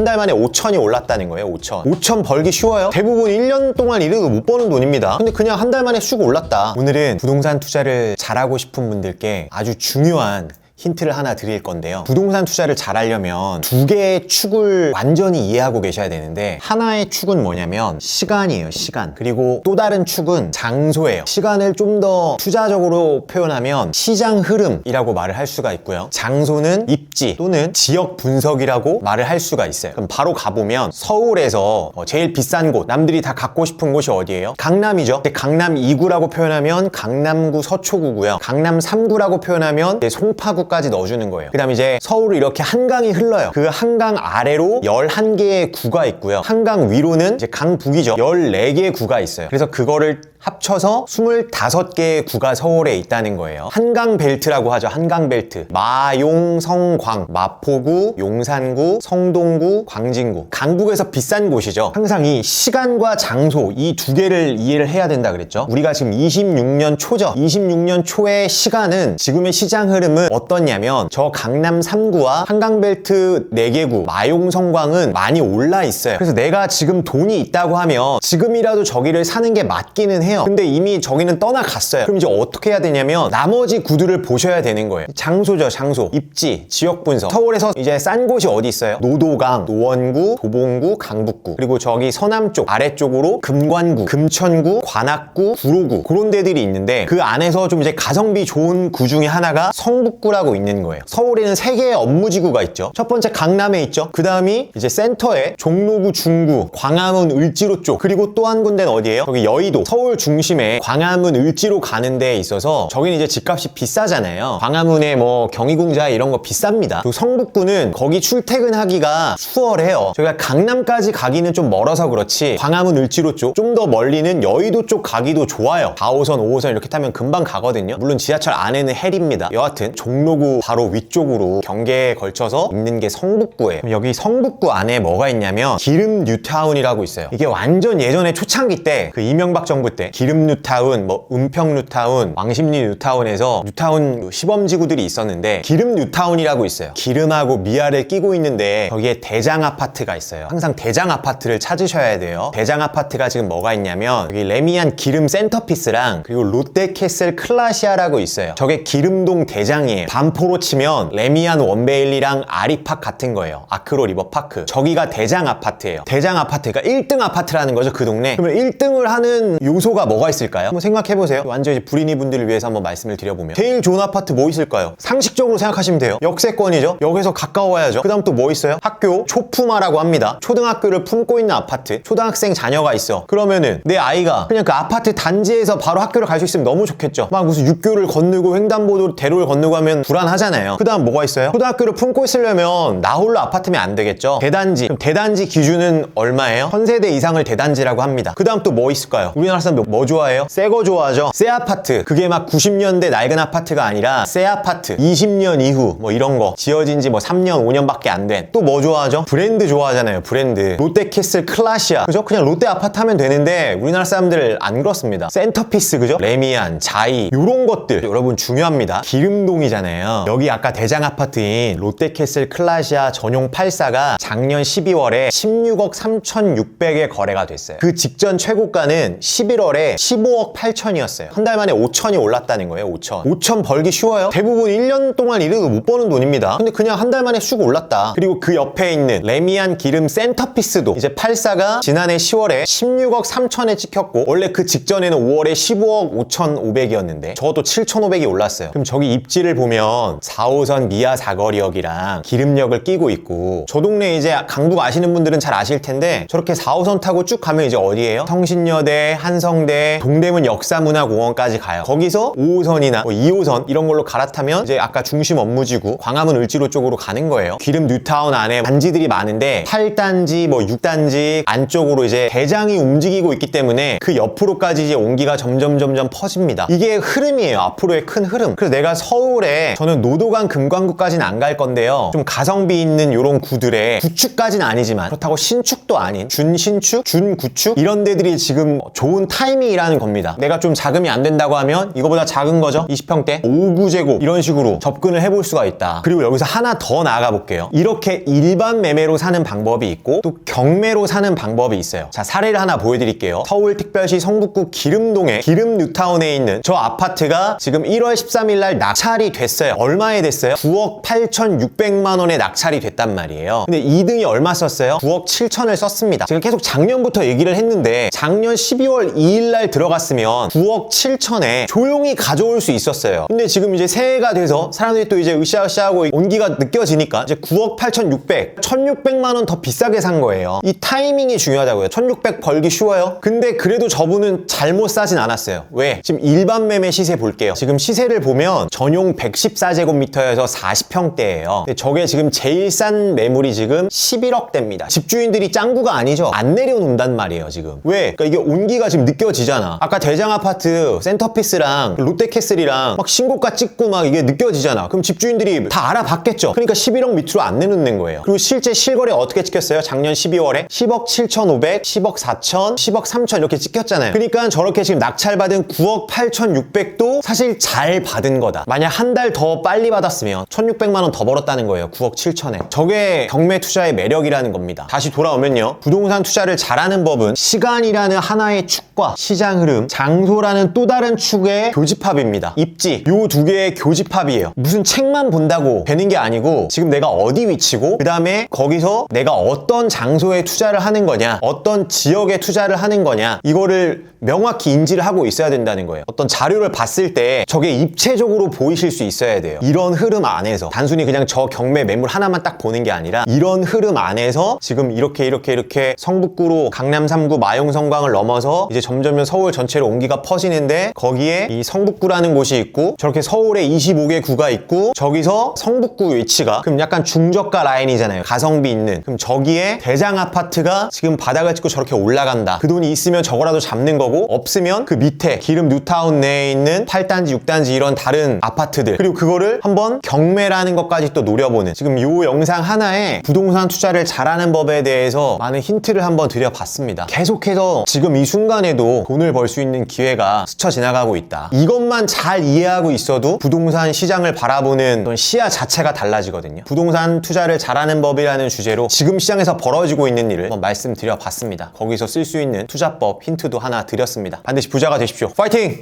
한 달 만에 5천이 올랐다는 거예요 5천. 5천 벌기 쉬워요? 대부분 1년 동안 일해도 못 버는 돈입니다. 근데 그냥 한 달 만에 쑥 올랐다. 오늘은 부동산 투자를 잘하고 싶은 분들께 아주 중요한 힌트를 하나 드릴 건데요. 부동산 투자를 잘 하려면 두 개의 축을 완전히 이해하고 계셔야 되는데 하나의 축은 뭐냐면 시간이에요, 시간. 그리고 또 다른 축은 장소예요. 시간을 좀 더 투자적으로 표현하면 시장 흐름이라고 말을 할 수가 있고요. 장소는 입지 또는 지역 분석이라고 말을 할 수가 있어요. 그럼 바로 가보면 서울에서 어, 제일 비싼 곳, 남들이 다 갖고 싶은 곳이 어디예요? 강남이죠. 강남 2구라고 표현하면 강남구 서초구고요. 강남 3구라고 표현하면 송파구 까지 넣어주는 거예요. 그 다음 이제 서울을 이렇게 한강이 흘러요. 그 한강 아래로 11개의 구가 있고요. 한강 위로는 이제 강 북이죠. 14개의 구가 있어요. 그래서 그거를 합쳐서 25개의 구가 서울에 있다는 거예요. 한강 벨트라고 하죠. 한강 벨트. 마용, 성광, 마포구, 용산구, 성동구, 광진구. 강북에서 비싼 곳이죠. 항상 이 시간과 장소 이 두 개를 이해를 해야 된다 그랬죠. 우리가 지금 26년 초죠. 26년 초의 시간은 지금의 시장 흐름은 어떻냐면 저 강남 3구와 한강 벨트 4개구, 마용, 성광은 많이 올라 있어요. 그래서 내가 지금 돈이 있다고 하면 지금이라도 저기를 사는 게 맞기는 해 요. 근데 이미 저기는 떠나갔어요. 그럼 이제 어떻게 해야 되냐면 나머지 구들을 보셔야 되는 거예요. 장소죠, 장소. 입지, 지역 분석. 서울에서 이제 싼 곳이 어디 있어요? 노도강, 노원구, 도봉구, 강북구. 그리고 저기 서남 쪽 아래쪽으로 금관구, 금천구, 관악구, 구로구 그런 데들이 있는데 그 안에서 좀 이제 가성비 좋은 구 중에 하나가 성북구라고 있는 거예요. 서울에는 세 개의 업무지구가 있죠. 첫 번째 강남에 있죠. 그 다음이 이제 센터에 종로구, 중구, 광화문, 을지로 쪽 그리고 또 한 군데는 어디예요? 여기 여의도, 서울 중심에 광화문, 을지로 가는 데에 있어서 저기는 이제 집값이 비싸잖아요. 광화문에 뭐 경희궁자 이런 거 비쌉니다. 그리고 성북구는 거기 출퇴근하기가 수월해요. 저희가 강남까지 가기는 좀 멀어서 그렇지 광화문, 을지로 쪽 좀 더 멀리는 여의도 쪽 가기도 좋아요. 4호선, 5호선 이렇게 타면 금방 가거든요. 물론 지하철 안에는 헬입니다. 여하튼 종로구 바로 위쪽으로 경계에 걸쳐서 있는 게 성북구예요. 여기 성북구 안에 뭐가 있냐면 기름 뉴타운이라고 있어요. 이게 완전 예전에 초창기 때 그 이명박 정부 때 기름 뉴타운, 뭐 은평 뉴타운, 왕십리 뉴타운에서 뉴타운 그 시범지구들이 있었는데 기름 뉴타운이라고 있어요. 기름하고 미아를 끼고 있는데 거기에 대장 아파트가 있어요. 항상 대장 아파트를 찾으셔야 돼요. 대장 아파트가 지금 뭐가 있냐면 여기 레미안 기름 센터피스랑 그리고 롯데캐슬 클라시아라고 있어요. 저게 기름동 대장이에요. 반포로 치면 레미안 원베일리랑 아리팍 같은 거예요. 아크로 리버파크. 저기가 대장 아파트예요. 대장 아파트가 1등 아파트라는 거죠, 그 동네. 그러면 1등을 하는 요소가 뭐가 있을까요? 한번 생각해 보세요. 완전히 불인이 분들을 위해서 한번 말씀을 드려보면 제일 좋은 아파트 뭐 있을까요? 상식적으로 생각하시면 돼요. 역세권이죠. 역에서 가까워야죠. 그 다음 또 뭐 있어요? 학교 초품화라고 합니다. 초등학교를 품고 있는 아파트. 초등학생 자녀가 있어. 그러면은 내 아이가 그냥 그 아파트 단지에서 바로 학교를 갈 수 있으면 너무 좋겠죠. 막 무슨 육교를 건너고 횡단보도 대로를 건너고 하면 불안하잖아요. 그 다음 뭐가 있어요? 초등학교를 품고 있으려면 나 홀로 아파트면 안 되겠죠. 대단지. 그럼 대단지 기준은 얼마예요? 천 세대 이상을 대단지라고 합니다. 그 다음 또 뭐 있을까요? 우리나라 사람 뭐 좋아해요? 새 거 좋아하죠. 새 아파트. 그게 막 90년대 낡은 아파트가 아니라 새 아파트. 20년 이후 뭐 이런 거 지어진 지 뭐 3년, 5년밖에 안 된. 또 뭐 좋아하죠? 브랜드 좋아하잖아요. 브랜드. 롯데캐슬 클라시아. 그죠? 그냥 롯데 아파트 하면 되는데 우리나라 사람들 안 그렇습니다. 센터피스 그죠? 레미안, 자이 요런 것들 여러분 중요합니다. 기름동이잖아요. 여기 아까 대장 아파트인 롯데캐슬 클라시아 전용 84가 작년 12월에 16억 3,600에 거래가 됐어요. 그 직전 최고가는 11월 에 15억 8천이었어요. 한 달 만에 5천이 올랐다는 거예요. 5천. 5천 벌기 쉬워요? 대부분 1년 동안 일해도 못 버는 돈입니다. 근데 그냥 한 달 만에 쑥 올랐다. 그리고 그 옆에 있는 레미안 기름 센터피스도 이제 84가 지난해 10월에 16억 3천에 찍혔고 원래 그 직전에는 5월에 15억 5,500이었는데 저도 7,500이 올랐어요. 그럼 저기 입지를 보면 4호선 미아 사거리역이랑 기름역을 끼고 있고 저 동네 이제 강북 아시는 분들은 잘 아실 텐데 저렇게 4호선 타고 쭉 가면 이제 어디예요? 성신여대, 한성대, 동대문 역사문화공원까지 가요. 거기서 5호선이나 뭐 2호선 이런 걸로 갈아타면 이제 아까 중심 업무지구 광화문 을지로 쪽으로 가는 거예요. 기름 뉴타운 안에 단지들이 많은데 8단지 뭐 6단지 안쪽으로 이제 대장이 움직이고 있기 때문에 그 옆으로까지 이제 온기가 점점 점점 퍼집니다. 이게 흐름이에요. 앞으로의 큰 흐름. 그래서 내가 서울에 저는 노도강 금광구까지는 안 갈 건데요. 좀 가성비 있는 요런 구들에 구축까지는 아니지만 그렇다고 신축도 아닌 준신축, 준구축 이런 데들이 지금 좋은 타이 밍이라는 겁니다. 내가 좀 자금이 안 된다고 하면 이거보다 작은 거죠. 20평대 5구제곱 이런 식으로 접근을 해볼 수가 있다. 그리고 여기서 하나 더 나아가 볼게요. 이렇게 일반 매매로 사는 방법이 있고 또 경매로 사는 방법이 있어요. 자 사례를 하나 보여드릴게요. 서울특별시 성북구 기름동에 기름 뉴타운에 있는 저 아파트가 지금 1월 13일 날 낙찰이 됐어요. 얼마에 됐어요? 9억 8,600만 원에 낙찰이 됐단 말이에요. 근데 2등이 얼마 썼어요? 9억 7천을 썼습니다. 제가 계속 작년부터 얘기를 했는데 작년 12월 2일 날 들어갔으면 9억 7천에 조용히 가져올 수 있었어요. 근데 지금 이제 새해가 돼서 사람들이 또 이제 으쌰으쌰하고 온기가 느껴지니까 이제 9억 8,600, 1,600만 원 더 비싸게 산 거예요. 이 타이밍이 중요하다고요. 1,600 벌기 쉬워요? 근데 그래도 저분은 잘못 사진 않았어요. 왜? 지금 일반 매매 시세 볼게요. 지금 시세를 보면 전용 114제곱미터에서 40평대예요. 근데 저게 지금 제일 싼 매물이 지금 11억대입니다. 집주인들이 짱구가 아니죠. 안 내려놓는단 말이에요, 지금. 왜? 그러니까 이게 온기가 지금 느껴 지잖아. 아까 대장 아파트 센터피스랑 롯데캐슬이랑 막 신고가 찍고 막 이게 느껴지잖아. 그럼 집주인들이 다 알아봤겠죠. 그러니까 11억 밑으로 안 내놓는 거예요. 그리고 실제 실거래 어떻게 찍혔어요? 작년 12월에 10억 7,500, 10억 4천, 10억 3천 이렇게 찍혔잖아요. 그러니까 저렇게 지금 낙찰받은 9억 8,600도 사실 잘 받은 거다. 만약 한 달 더 빨리 받았으면 1,600만 원 더 벌었다는 거예요. 9억 7천에. 저게 경매 투자의 매력이라는 겁니다. 다시 돌아오면요. 부동산 투자를 잘하는 법은 시간이라는 하나의 축과 시장 흐름, 장소라는 또 다른 축의 교집합입니다. 입지. 요 두 개의 교집합이에요. 무슨 책만 본다고 되는 게 아니고 지금 내가 어디 위치고 그 다음에 거기서 내가 어떤 장소에 투자를 하는 거냐 어떤 지역에 투자를 하는 거냐 이거를 명확히 인지를 하고 있어야 된다는 거예요. 어떤 자료를 봤을 때 저게 입체적으로 보이실 수 있어야 돼요. 이런 흐름 안에서 단순히 그냥 저 경매 매물 하나만 딱 보는 게 아니라 이런 흐름 안에서 지금 이렇게 이렇게 이렇게 성북구로 강남 3구 마용 성광을 넘어서 이제 점점 서울 전체로 온기가 퍼지는데 거기에 이 성북구라는 곳이 있고 저렇게 서울에 25개 구가 있고 저기서 성북구 위치가 그럼 약간 중저가 라인이잖아요. 가성비 있는. 그럼 저기에 대장 아파트가 지금 바닥을 찍고 저렇게 올라간다. 그 돈이 있으면 저거라도 잡는 거고 없으면 그 밑에 기름 뉴타운 내에 있는 8단지, 6단지 이런 다른 아파트들 그리고 그거를 한번 경매라는 것까지 또 노려보는 지금 요 영상 하나에 부동산 투자를 잘하는 법에 대해서 많은 힌트를 한번 드려봤습니다. 계속해서 지금 이 순간에도 돈을 벌 수 있는 기회가 스쳐 지나가고 있다. 이것만 잘 이해하고 있어도 부동산 시장을 바라보는 시야 자체가 달라지거든요. 부동산 투자를 잘하는 법이라는 주제로 지금 시장에서 벌어지고 있는 일을 말씀드려봤습니다. 거기서 쓸 수 있는 투자법 힌트도 하나 드렸습니다. 반드시 부자가 되십시오. 파이팅!